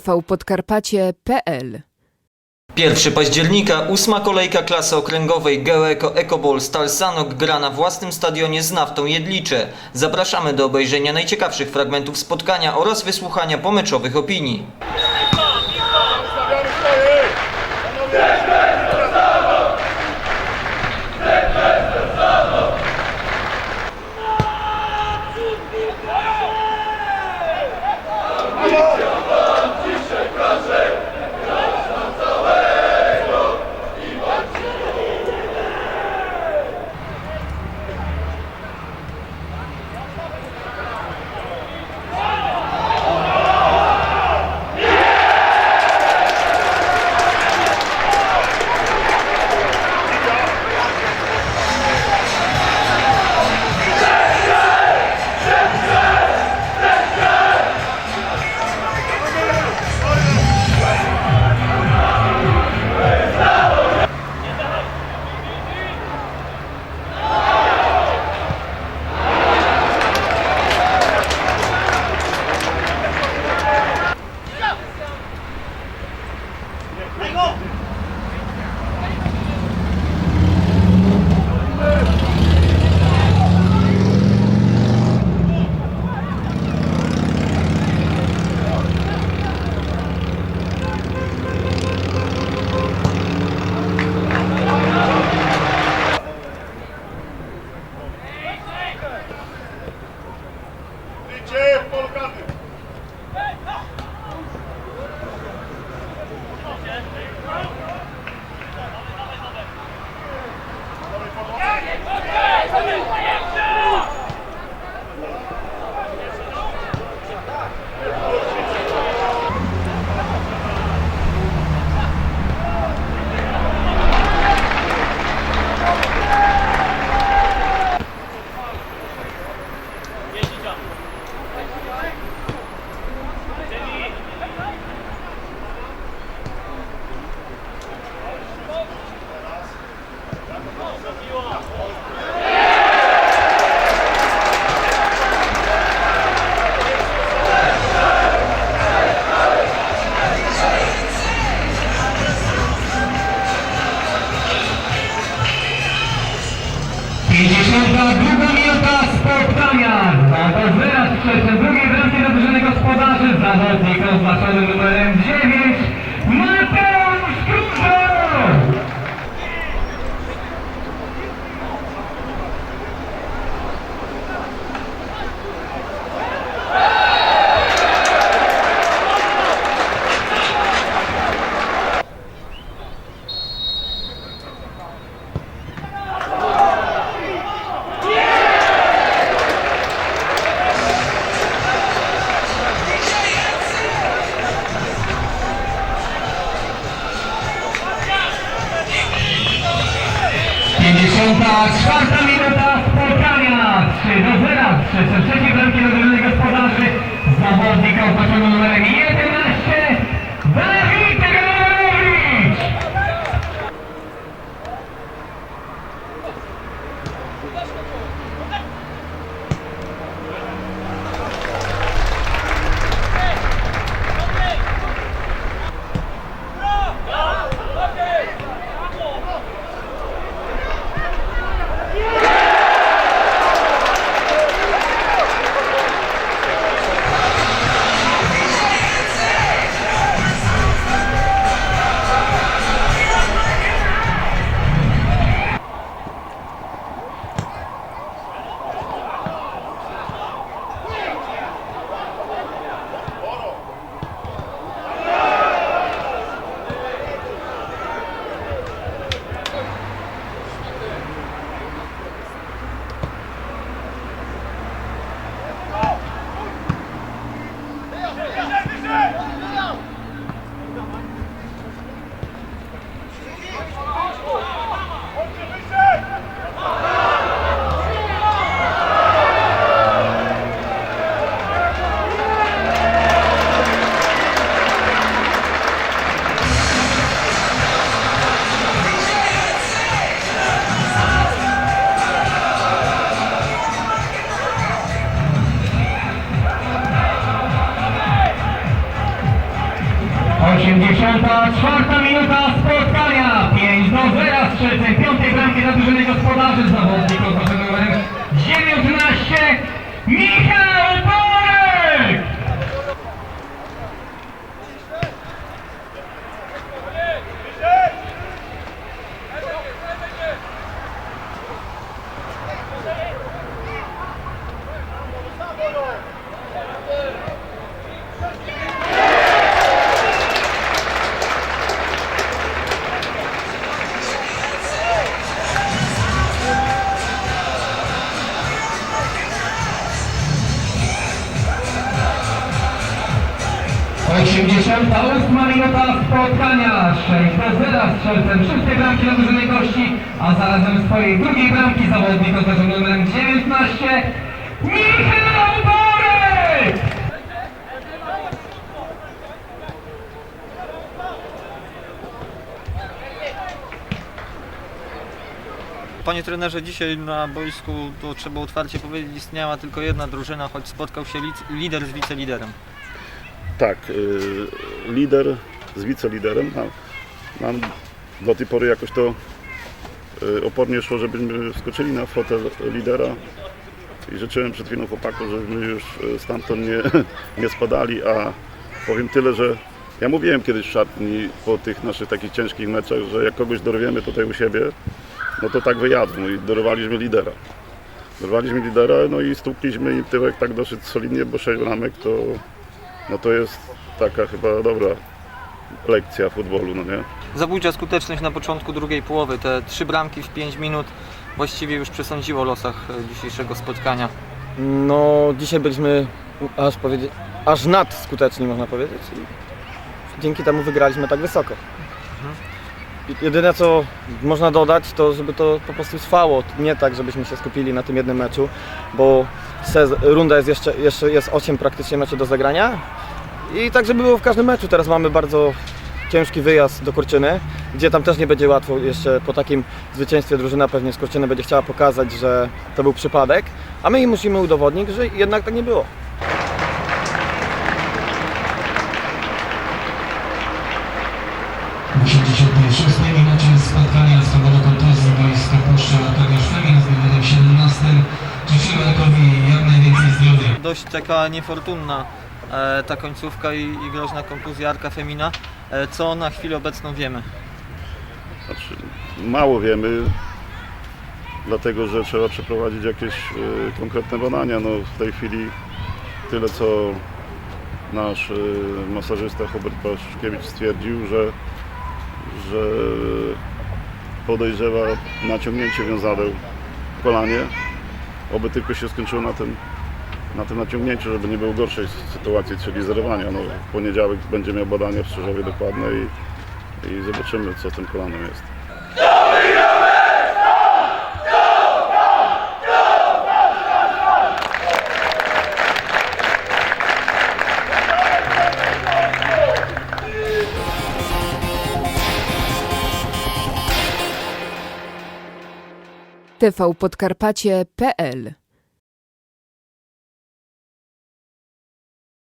tvpodkarpacie.pl 1 października, ósma kolejka klasy okręgowej GeoEco EcoBall Stal Sanok gra na własnym stadionie z Naftą Jedlicze. Zapraszamy do obejrzenia najciekawszych fragmentów spotkania oraz wysłuchania pomeczowych opinii. Gdzie Czwarta minuta spotkania. 3 do 0. 3 3 Mata 88 minuta spotkania. Szejkozela strzelcem Wszystkie bramki na drużynej gości, a zarazem swojej drugiej bramki zawodnik oznaczony numerem 19 Michał Borek! Panie trenerze, dzisiaj na boisku, to trzeba otwarcie powiedzieć, istniała tylko jedna drużyna, choć spotkał się lider z wiceliderem. Tak, y, lider z wiceliderem. Nam, nam do tej pory jakoś to y, opornie szło, żebyśmy wskoczyli na fotel lidera i życzyłem przed chwilą chłopaku, żebyśmy już y, stamtąd nie, nie spadali, a powiem tyle, że ja mówiłem kiedyś w szatni po tych naszych takich ciężkich meczach, że jak kogoś dorwiemy tutaj u siebie, no to tak wyjadą i dorwaliśmy lidera. Dorwaliśmy lidera, no i stukliśmy im tyłek tak dosyć solidnie, bo 6 ramek to no to jest taka chyba dobra lekcja futbolu, no nie? Zabójcza skuteczność na początku drugiej połowy, te trzy bramki w 5 minut właściwie już przesądziło o losach e, dzisiejszego spotkania. No, dzisiaj byliśmy aż, powiedzieć, aż nad skuteczni, można powiedzieć. I dzięki temu wygraliśmy tak wysoko. I Jedyne co można dodać, to żeby to po prostu trwało. Nie tak, żebyśmy się skupili na tym jednym meczu, bo runda jest jeszcze, jeszcze jest 8 praktycznie meczy do zagrania. I tak, żeby było w każdym meczu. Teraz mamy bardzo ciężki wyjazd do Korczyny, gdzie tam też nie będzie łatwo. Jeszcze po takim zwycięstwie drużyna pewnie z Korczyny będzie chciała pokazać, że to był przypadek, a my im musimy udowodnić, że jednak tak nie było. Dość taka niefortunna e, ta końcówka i, i groźna kontuzja Arka Femina. E, co na chwilę obecną wiemy? Znaczy, mało wiemy, dlatego że trzeba przeprowadzić jakieś y, konkretne badania. No, w tej chwili tyle co nasz y, masażysta Hubert Paszkiewicz stwierdził, że, że podejrzewa naciągnięcie wiązadeł w kolanie. Oby tylko się skończyło na tym, na tym naciągnięciu, żeby nie było gorszej sytuacji, czyli zerwania. No, w poniedziałek będzie miał badania w Strzeżowie dokładne i, i zobaczymy, co z tym kolanem jest. tvpodkarpacie.pl